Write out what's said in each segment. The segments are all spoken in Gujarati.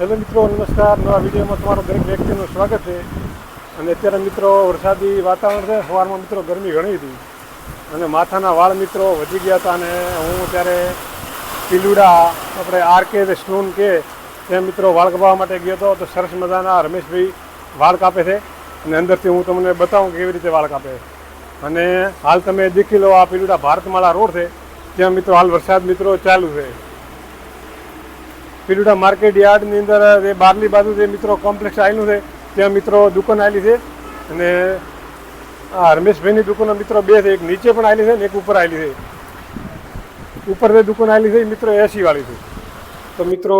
હેલો મિત્રો, નમસ્કાર. નવા વિડીયોમાં તમારું દરેક વ્યક્તિનું સ્વાગત છે. અને અત્યારે મિત્રો, વરસાદી વાતાવરણ છે. સવારમાં મિત્રો ગરમી ઘણી હતી. અને માથાના વાળ મિત્રો વધી ગયા હતા અને હું ત્યારે પીલુડા આપણે આર કે સ્નૂન કે તે મિત્રો વાળ કપાવવા માટે ગયો હતો. તો સરસ મજાના રમેશભાઈ વાળ કાપે છે. અને અંદરથી હું તમને બતાવું કેવી રીતે વાળ કાપે. અને હાલ તમે દેખી લો, આ પીલુડા ભારતમાળા રોડ છે. ત્યાં મિત્રો હાલ વરસાદ મિત્રો ચાલુ છે. પીલુડા માર્કેટ યાર્ડની અંદર જે બારલી બાજુ જે મિત્રો કોમ્પ્લેક્સ આવેલું છે, ત્યાં મિત્રો દુકાન આવેલી છે. અને આ રમેશભાઈની દુકાનો મિત્રો બે છે, એક નીચે પણ આવેલી છે ને એક ઉપર આવેલી છે. ઉપર જે દુકાન આવેલી છે એ મિત્રો એસી વાળી છે. તો મિત્રો,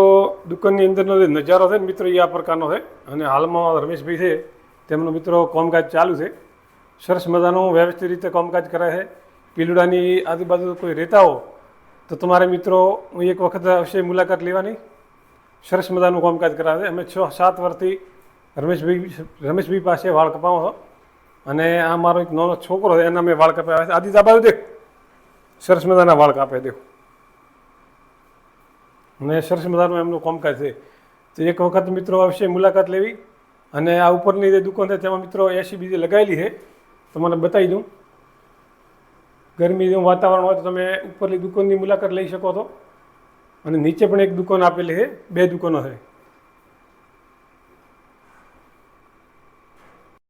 દુકાનની અંદરનો જે નજારો છે મિત્રો એ આ પ્રકારનો છે. અને હાલમાં રમેશભાઈ છે, તેમનું મિત્રો કામકાજ ચાલુ છે. સરસ મજાનું વ્યવસ્થિત રીતે કામકાજ કરે છે. પીલુડાની આજુબાજુ કોઈ રહેતા હો તો તમારે મિત્રો, હું એક વખત અવશ્ય મુલાકાત લેવાની. સરસ મજાનું કામકાજ કરાવે. અમે છ, સાત વર્ષથી રમેશભાઈ રમેશભાઈ પાસે વાળ કપાવો છો. અને આ મારો એક નાનો છોકરો છે, એના મેં વાળ કપાવ્યા છે. આદિ બાજુ દેખ. સરસ મજાના વાળ કાપે, દેખ. અને સરસ મજાનું એમનું કામકાજ છે. તો એક વખત મિત્રો અવશ્ય મુલાકાત લેવી. અને આ ઉપરની જે દુકાન છે, તેમાં મિત્રો એસી બીજી લગાવેલી છે. તો મને બતાવી દઉં. ગરમીનું વાતાવરણ હોય તો તમે ઉપરની દુકાનની મુલાકાત લઈ શકો છો. અને નીચે પણ એક દુકાન આપેલી છે. બે દુકાનો છે.